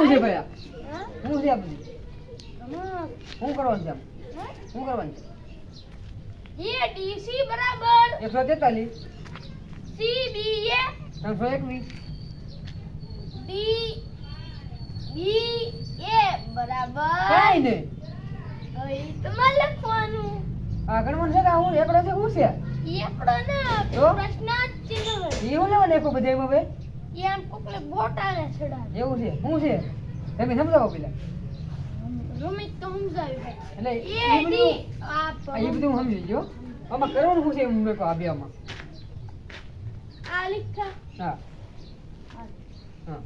શું છે આ? છે રમત. શું કરવાનું છે શું કરવાનું છે? એ ડીસી બરાબર. એકસો તેતાલીસ. સી બી એ ત્રણસો એકવીસ. ડી બી એ બરાબર. કઈ ને? કઈ તમારે લખવાનું. આગળ મને છે કે હું એકડો છે હું છે? એકડો ના પ્રશ્ન ચિહ્ન એવું એ હું લેવા નાખ્યો બધા એમાં બે આમ કોકને બોટાને ચડાવે. એવું છે? શું છે? તમે સમજાવો પેલા. રમિત તો સમજાવ્યું એટલે એ બધું ડી આ બધું સમજી ગયો. આમાં કરવાનું શું છે એમ મેં આ બે આ લીખા. હા. હા.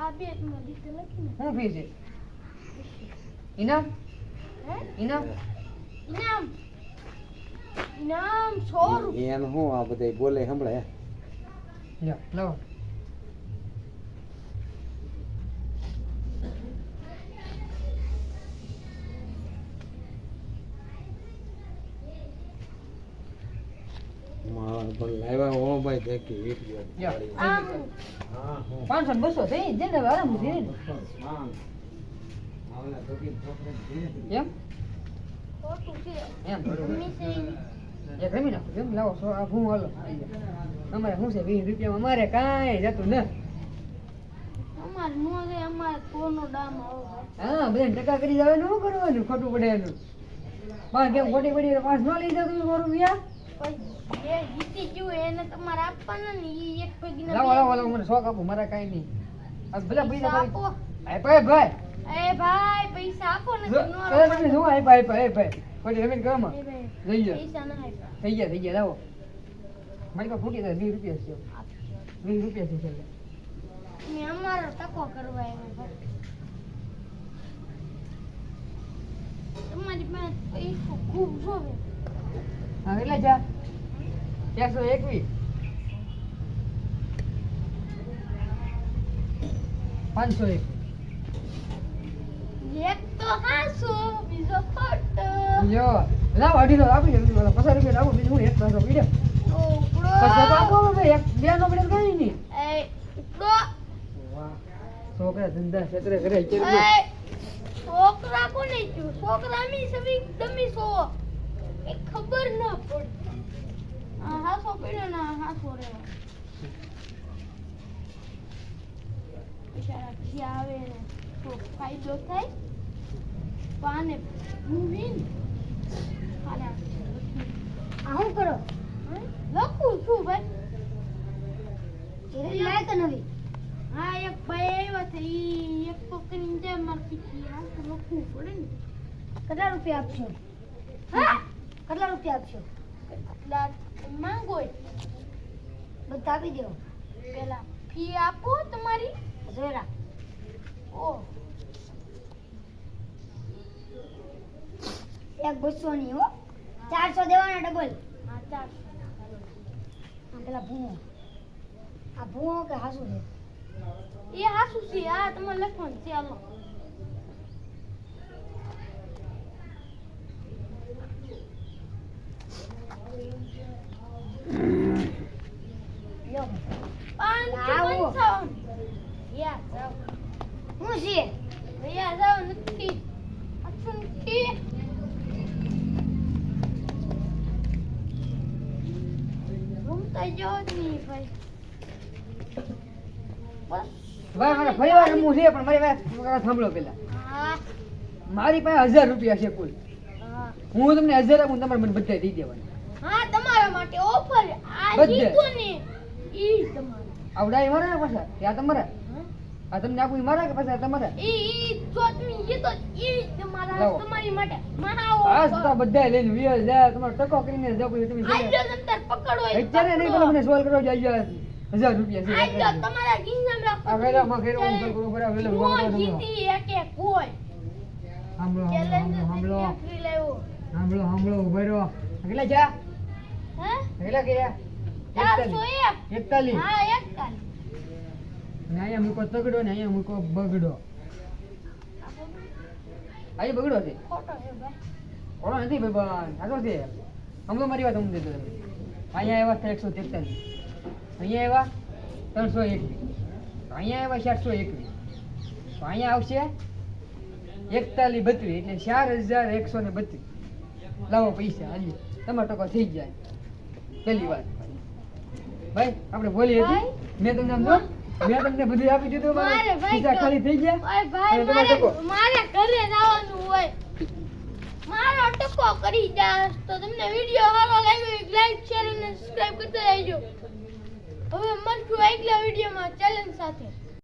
આ બે માં લીધે લખીને શું ફી છે? ઇનામ ઇનામ ઇનામ ઇનામ સો રૂપિયા એનું શું આ બધાય બોલે સંભળાય. લ્યો લાવો પાંચસો બસો થઈ જાય ને હવે આરામથી એમ? એમ. એક રમી નાખું એમ લાવો સો આ હું હાલો. અમારે શું છે વીસ રૂપિયામાં? અમારે કાંઈ જતું ને હા બધા ટકા કરી જાવે શું કરવાનું? ખોટું પડે એનું. પાંચ કેમ ખોટી પડી પાંચ ન લઈ જતું સો રૂપિયા જીતી ગયું એને તમારે આપવાના ને એક પૈકી લાવો લાવો લાવો મને શોખ આપો મારા કાંઈ નહીં. ભલે ભાઈ ભાઈ. એ ભાઈ પૈસા આપો ને જો, તો નો અરે તમે શું આપ્યા આપ્યા એ ભાઈ ખોટી રમીને કરવામાં એ લઈ જાઓ પૈસા ના આપ્યા થઈ ગયા થઈ ગયા લાવો. મારી પાસે ફૂટી જાય વીસ રૂપિયા છે. વીસ રૂપિયા છે છેલ્લે મેં અમારો ટકો કરવા આવ્યો તમારી પાસે પૈસો ખૂબ જોવે હા ચા ચારસો એકવીસ. પાંચસો એક. હાસો બીજો ખોટો જો લાવો અઢીસો આપી દે. પચાસ રૂપિયા આપો બીજું એક પાછો પીડે પચાસ આપો હવે એક બે નો પડે કઈ નહીં. છોકરા ધંધા ક્ષેત્રે કરે છોકરા કોને છું છોકરા મી સવી દમી સો એ ખબર ના પડતી. આ હાસો પડ્યો ના હાસો રેવા બિચારા ઘી આવે ને તો ફાયદો થાય. પાને મૂવીન ને ખાને આ હું કરો લખું છું ભાઈ એ લાય તો નવી હા એક ભાઈ આવ્યા છે ઈ એક કરીને જાય માર પીછી આ તો લખવું પડે ને કેટલા રૂપિયા આપશો હા કેટલા રૂપિયા આપશો કેટલા માંગો. બધા આપી દો પેલા ફી આપો તમારી જોયેલા ઓ એક ગુસ્સો નહીં હો. ચારસો દેવાના ડબલ હા ચાલ આ પેલા ભૂવો. આ ભૂવો કે હાસુ છે? એ હાસુ છે આ તમારે લખવાનું છે આમાં શું છે યા જાવ નથી. નથી. જ નહીં ભાઈ. ભાઈ મારે વાર રમવું છે પણ મારી વાત સાંભળો પેલા. હા. મારી પાસે હજાર રૂપિયા છે કુલ. હું. તમને હજાર આપું તમારે મને બધા દઈ દેવાના. હા તમારા માટે ઓફર. આ. જીતો ને ઈ તમારું. આવડાય મારા પાછા. ત્યાં તમારા? આ તમને આપું મારા કે પાછા તમારા? ઈ ઈ જો તમે જીતો ઈ તમારા તમારી માટે મહા આજ તો બધા લઈને વ્યો જાય તમારો ટકો કરીને જાઓ પછી તમે આજો છેલ્લે- પકડો અત્યારે નહીં પકડો. મને સોલ્વ કરો જાય હજાર રૂપિયા છે આજો તમારા ગિંજમ રાખો આ વેલા માં ઘેર હું કરો બરાબર વેલા ભગવાન જીતી એકે કોઈ સાંભળો ચેલેન્જ સાંભળો સાંભળો ઊભો લેવો સાંભળો સાંભળો ઊભા રહો. કેટલા જા હે? કેટલા કર્યા? 401 એકતાલીસ. એક. એકતાલીસ? હા એક કાલ ને અહીંયા મૂકો તગડો ને અહીંયા મૂકો બગડો. અહીં બગડો છે? ખોટો નથી ભાઈ સાચો છે. હમલો મારી વાત સમજે તમે. અહીંયા આવ્યા હતા એકસો તેતાલીસ. અહીંયા આવ્યા ત્રણસો એકવીસ. અહીંયા આવ્યા ચારસો એકવીસ. તો અહીંયા આવશે એકતાલીસ બત્રીસ એટલે ચાર હજાર એકસો ને બત્રીસ. લાવો પૈસા હાલી તમારો ટકો થઈ જાય. પહેલી વાત. ભાઈ આપણે બોલીએ. મેં તમને આમ મેં તમને બધું આપી દીધું મારે ખિસ્સા ખાલી થઈ ગયા. ભાઈ મારે ઘરે જવાનું હોય. મારો ટકો કરી જા તો તમને વિડિયો સારો લાગ્યો લાઈક શેર અને સબસ્ક્રાઇબ કરતા રહેજો. હવે મળશું એકલા વિડિયોમાં. ચેલેન્જ સાથે.